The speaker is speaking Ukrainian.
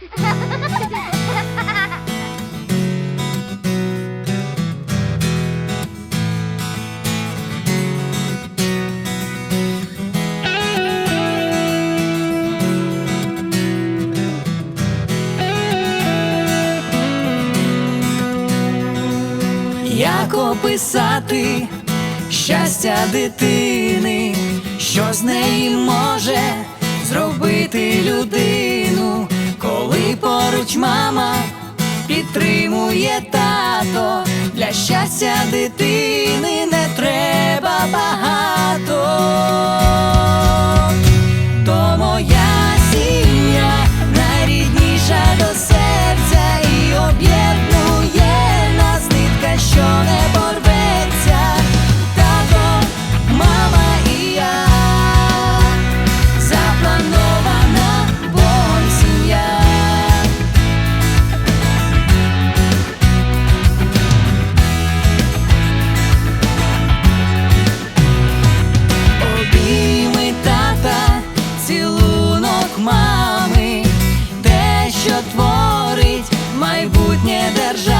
Як описати щастя дитини, що з неї може зробити людину, коли поруч мама підтримує тато, для щастя дитини поцілунок мами, те, що творить майбутнє держава.